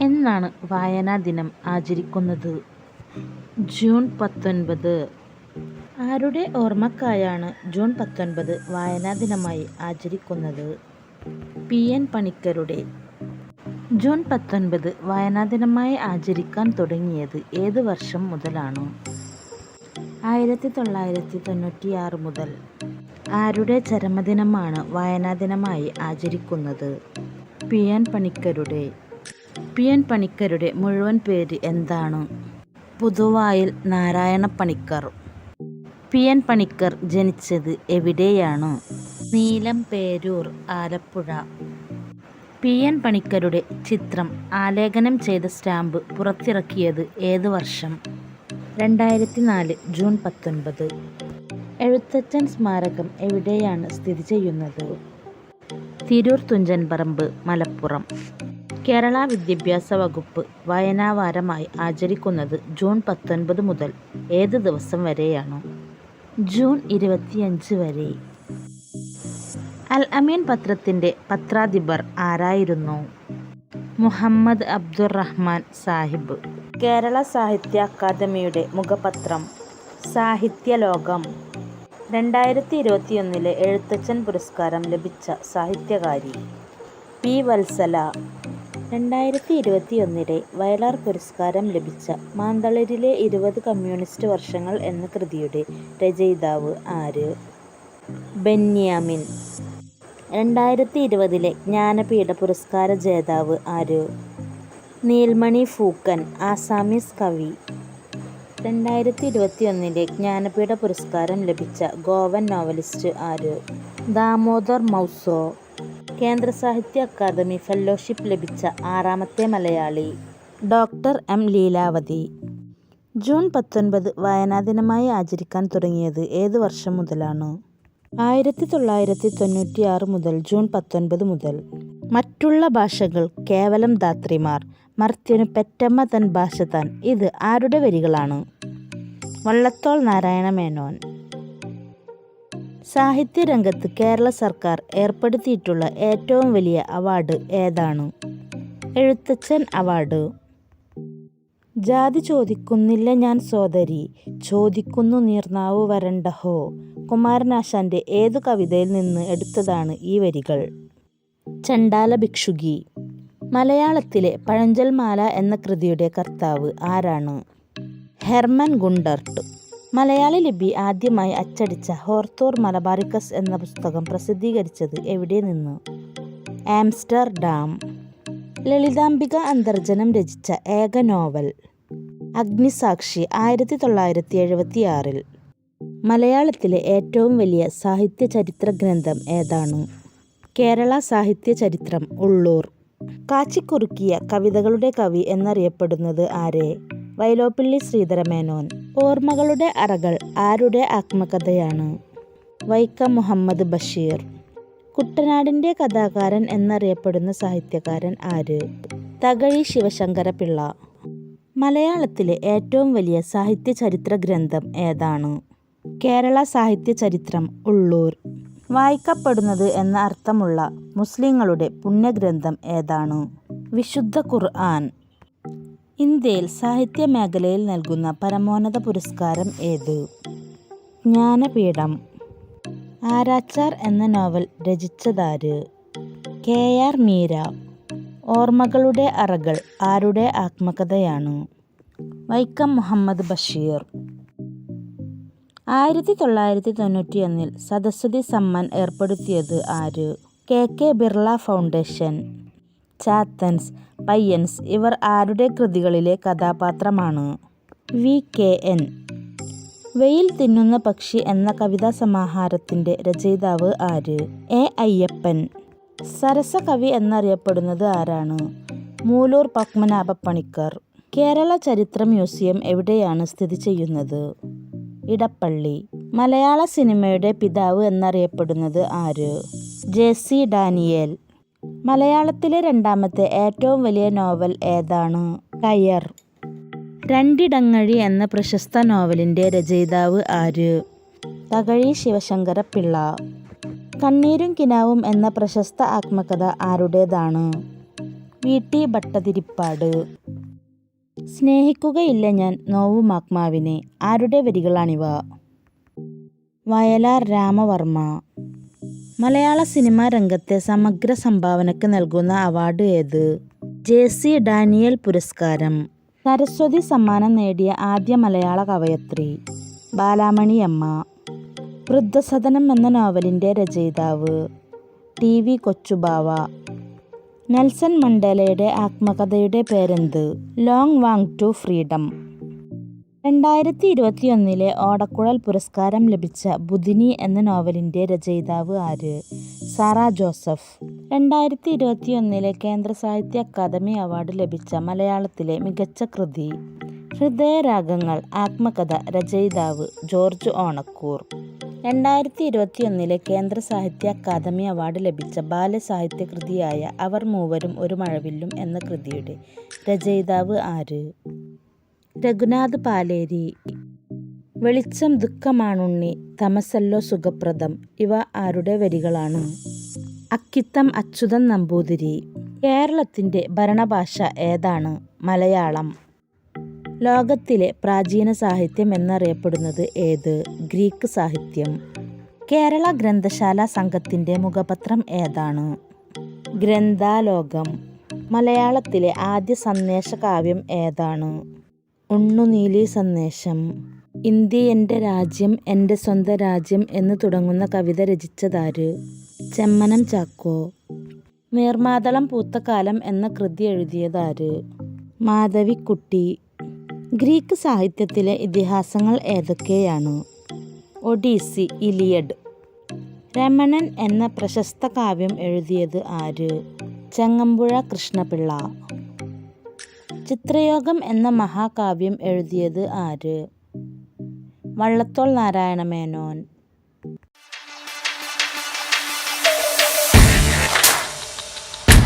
എന്നാണ് വായനാ ദിനം ആചരിക്കുന്നത്. ജൂൺ പത്തൊൻപത്. ആരുടെ ഓർമ്മക്കായാണ് ജൂൺ പത്തൊൻപത് വായനാ ദിനമായി ആചരിക്കുന്നത്? പി. എൻ. പണിക്കരുടെ. ജൂൺ പത്തൊൻപത് വായനാ ദിനമായി ആചരിക്കാൻ തുടങ്ങിയത് ഏത് വർഷം മുതലാണ്? ആയിരത്തി തൊള്ളായിരത്തി തൊണ്ണൂറ്റിയാറ് മുതൽ. ആരുടെ ചരമദിനമാണ് വായനാ ദിനമായി ആചരിക്കുന്നത്? പി. എൻ. പണിക്കരുടെ. പി എൻ പണിക്കരുടെ മുഴുവൻ പേര് എന്താണ്? പുതുവായിൽ നാരായണ പണിക്കർ പി എൻ പണിക്കർ ജനിച്ചത് എവിടെയാണ്? Neelamperoor Alappuzha. P N പണിക്കരുടെ ചിത്രം ആലേഖനം ചെയ്ത സ്റ്റാമ്പ് പുറത്തിറക്കിയത് ഏത് വർഷം? രണ്ടായിരത്തി നാല് ജൂൺ പത്തൊൻപത്. എഴുത്തച്ഛൻ സ്മാരകം എവിടെയാണ് സ്ഥിതി ചെയ്യുന്നത്? തിരൂർ തുഞ്ചൻപറമ്പ് മലപ്പുറം. കേരള വിദ്യാഭ്യാസ വകുപ്പ് വായനാവാരമായി ആചരിക്കുന്നത് ജൂൺ പത്തൊൻപത് മുതൽ ഏത് ദിവസം വരെയാണോ? ജൂൺ ഇരുപത്തിയഞ്ച് വരെ. അൽ അമീൻ പത്രത്തിന്റെ പത്രാധിപർ ആരായിരുന്നു? മുഹമ്മദ് അബ്ദുറഹ്മാൻ സാഹിബ്. കേരള സാഹിത്യ അക്കാദമിയുടെ മുഖപത്രം. സാഹിത്യലോകം രണ്ടായിരത്തി ഇരുപത്തിയൊന്നിലെ എഴുത്തച്ഛൻ പുരസ്കാരം ലഭിച്ച സാഹിത്യകാരി പി വത്സല. രണ്ടായിരത്തി ഇരുപത്തിയൊന്നിലെ വയലാർ പുരസ്കാരം ലഭിച്ച മാന്തളരിലെ ഇരുപത് കമ്മ്യൂണിസ്റ്റ് വർഷങ്ങൾ എന്ന കൃതിയുടെ രചയിതാവ് ആര്? ബെന്യാമിൻ. രണ്ടായിരത്തി ഇരുപതിലെ ജ്ഞാനപീഠ പുരസ്കാര ജേതാവ് ആര്? നീൽമണി ഫൂക്കൻ ആസാമീസ് കവി. രണ്ടായിരത്തി ഇരുപത്തിയൊന്നിലെ ജ്ഞാനപീഠ പുരസ്കാരം ലഭിച്ച ഗോവൻ നോവലിസ്റ്റ് ആര്? ദാമോദർ മൗസോ. കേന്ദ്ര സാഹിത്യ അക്കാദമി ഫെല്ലോഷിപ്പ് ലഭിച്ച ആറാമത്തെ Malayali. Doctor M Leelavathi. June പത്തൊൻപത് വായനാ ദിനമായി ആചരിക്കാൻ തുടങ്ങിയത് ഏത് വർഷം മുതലാണ്? ആയിരത്തി തൊള്ളായിരത്തി തൊണ്ണൂറ്റിയാറ് മുതൽ ജൂൺ പത്തൊൻപത് മുതൽ. മറ്റുള്ള ഭാഷകൾ കേവലം ധാത്രിമാർ മർത്യനു പെറ്റമ്മ തൻ ഭാഷ താൻ. ഇത് ആരുടെ വരികളാണ്? വള്ളത്തോൾ നാരായണ മേനോൻ. സാഹിത്യരംഗത്ത് കേരള സർക്കാർ ഏർപ്പെടുത്തിയിട്ടുള്ള ഏറ്റവും വലിയ അവാർഡ് ഏതാണ്? എഴുത്തച്ഛൻ അവാർഡ്. ജാതി ചോദിക്കുന്നില്ല ഞാൻ സോദരി. ചോദിക്കുന്നു നീർനാവ് വരണ്ട ഹോ. കുമാരനാശാന്റെ ഏതു കവിതയിൽ നിന്ന് എടുത്തതാണ് ഈ വരികൾ? ചണ്ടാല ഭിക്ഷുകി. മലയാളത്തിലെ പഴഞ്ചൽമാല എന്ന കൃതിയുടെ കർത്താവ് ആരാണ്? Hermann Gundert. മലയാള ലിപി ആദ്യമായി അച്ചടിച്ച ഹോർത്തോർ മലബാറിക്കസ് എന്ന പുസ്തകം പ്രസിദ്ധീകരിച്ചത് എവിടെ നിന്ന്? ആംസ്റ്റർഡാം. ലളിതാംബിക അന്തർജനം രചിച്ച ഏക നോവൽ. അഗ്നിസാക്ഷി ആയിരത്തി തൊള്ളായിരത്തി എഴുപത്തിയാറിൽ മലയാളത്തിലെ ഏറ്റവും വലിയ സാഹിത്യ ചരിത്ര ഗ്രന്ഥം ഏതാണ്? കേരള സാഹിത്യ ചരിത്രം ഉള്ളൂർ. കാച്ചിക്കുറുക്കിയ കവിതകളുടെ കവി എന്നറിയപ്പെടുന്നത് ആരെ? വൈലോപ്പിള്ളി ശ്രീധരമേനോൻ. ഓർമ്മകളുടെ അറകൾ ആരുടെ ആത്മകഥയാണ്? വൈക്കം മുഹമ്മദ് ബഷീർ. കുട്ടനാടിന്റെ കഥാകാരൻ എന്നറിയപ്പെടുന്ന സാഹിത്യകാരൻ ആര്? തകഴി ശിവശങ്കര പിള്ള മലയാളത്തിലെ ഏറ്റവും വലിയ സാഹിത്യ ചരിത്ര ഗ്രന്ഥം ഏതാണ്? കേരള സാഹിത്യ ചരിത്രം ഉള്ളൂർ. വായിക്കപ്പെടുന്നത് എന്ന അർത്ഥമുള്ള മുസ്ലിങ്ങളുടെ പുണ്യഗ്രന്ഥം ഏതാണ്? വിശുദ്ധ ഖുർആൻ. ഇന്ത്യയിൽ സാഹിത്യ മേഖലയിൽ നൽകുന്ന പരമോന്നത പുരസ്കാരം ഏത്? ജ്ഞാനപീഠം. ആരാച്ചാർ എന്ന നോവൽ രചിച്ചതാര്? K R Meera. ഓർമ്മകളുടെ അറകൾ ആരുടെ ആത്മകഥയാണ്? വൈക്കം മുഹമ്മദ് ബഷീർ. ആയിരത്തി തൊള്ളായിരത്തി തൊണ്ണൂറ്റിയൊന്നിൽ സരസ്വതി സമ്മാൻ ഏർപ്പെടുത്തിയത് ആര്? K K Birla Foundation. Chathans Payyans ഇവർ ആരുടെ കൃതികളിലെ കഥാപാത്രമാണ്? വി. കെ. എൻ. വെയിൽ തിന്നുന്ന പക്ഷി എന്ന കവിതാ സമാഹാരത്തിന്റെ രചയിതാവ് ആര്? എ. അയ്യപ്പൻ. സരസകവി എന്നറിയപ്പെടുന്നത് ആരാണ്? മൂലൂർ പത്മനാഭ പണിക്കർ കേരള ചരിത്ര മ്യൂസിയം എവിടെയാണ് സ്ഥിതി ചെയ്യുന്നത്? ഇടപ്പള്ളി. മലയാള സിനിമയുടെ പിതാവ് എന്നറിയപ്പെടുന്നത് ആര്? ജെ. സി. ഡാനിയേൽ. മലയാളത്തിലെ രണ്ടാമത്തെ ഏറ്റവും വലിയ നോവൽ ഏതാണ്? കയർ രണ്ടിടങ്ങഴി എന്ന പ്രശസ്ത നോവലിന്റെ രചയിതാവ് ആര്? തകഴി ശിവശങ്കര പിള്ള കണ്ണീരും കിനാവും എന്ന പ്രശസ്ത ആത്മകഥ ആരുടേതാണ്? വി. ടി. ഭട്ടതിരിപ്പാട്. സ്നേഹിക്കുകയില്ല ഞാൻ നോവും ആത്മാവിനെ. ആരുടെ വരികളാണിവ? വയലാർ രാമവർമ്മ. മലയാള സിനിമാ രംഗത്തെ സമഗ്ര സംഭാവനയ്ക്ക് നൽകുന്ന അവാർഡ് ഏത്? ജെ സി ഡാനിയൽ പുരസ്കാരം. സരസ്വതി സമ്മാനം നേടിയ ആദ്യ മലയാള കവയത്രി. ബാലാമണിയമ്മ വൃദ്ധസദനം എന്ന നോവലിന്റെ രചയിതാവ്. T V Kochubava. നെൽസൺ മണ്ടേലയുടെ ആത്മകഥയുടെ പേരെന്ത്? Long walk to freedom. രണ്ടായിരത്തി ഇരുപത്തിയൊന്നിലെ ഓടക്കുഴൽ പുരസ്കാരം ലഭിച്ച ബുധിനി എന്ന നോവലിന്റെ രചയിതാവ് ആര്? സാറ ജോസഫ്. രണ്ടായിരത്തി ഇരുപത്തിയൊന്നിലെ കേന്ദ്ര സാഹിത്യ അക്കാദമി അവാർഡ് ലഭിച്ച മലയാളത്തിലെ മികച്ച കൃതി. ഹൃദയരാഗങ്ങൾ ആത്മകഥ രചയിതാവ് ജോർജ് ഓണക്കൂർ. രണ്ടായിരത്തി ഇരുപത്തിയൊന്നിലെ കേന്ദ്ര സാഹിത്യ അക്കാദമി അവാർഡ് ലഭിച്ച ബാലസാഹിത്യ കൃതിയായ അവർ മൂവരും ഒരു മഴവില്ലും എന്ന കൃതിയുടെ രചയിതാവ് ആര്? രഘുനാഥ് പാലേരി. വെളിച്ചം ദുഃഖമാണുണ്ണി തമസല്ലോ സുഖപ്രദം ഇവ ആരുടെ വരികളാണ്? അക്കിത്തം അച്യുതൻ നമ്പൂതിരി. കേരളത്തിന്റെ ഭരണഭാഷ ഏതാണ്? മലയാളം. ലോകത്തിലെ പ്രാചീന സാഹിത്യം എന്നറിയപ്പെടുന്നത് ഏത്? ഗ്രീക്ക് സാഹിത്യം. കേരള ഗ്രന്ഥശാല സംഘത്തിന്റെ മുഖപത്രം ഏതാണ്? ഗ്രന്ഥാലോകം. മലയാളത്തിലെ ആദ്യ സന്ദേശ കാവ്യം ഏതാണ്? ഉണ്ണുനീലി സന്ദേശം. ഇന്ത്യ എന്റെ രാജ്യം എന്റെ സ്വന്തം രാജ്യം എന്ന് തുടങ്ങുന്ന കവിത രചിച്ചതാര്? ചെമ്മനം ചാക്കോ. നീർമാതളം പൂത്ത കാലം എന്ന കൃതി എഴുതിയതാര്? മാധവിക്കുട്ടി. ഗ്രീക്ക് സാഹിത്യത്തിലെ ഇതിഹാസങ്ങൾ ഏതൊക്കെയാണ്? ഒഡീസി ഇലിയഡ്. രമണൻ എന്ന പ്രശസ്ത കാവ്യം എഴുതിയത് ആര്? ചങ്ങമ്പുഴ കൃഷ്ണപിള്ള. ചിത്രയോഗം എന്ന മഹാകാവ്യം എഴുതിയത് ആര്? വള്ളത്തോൾ നാരായണ മേനോൻ.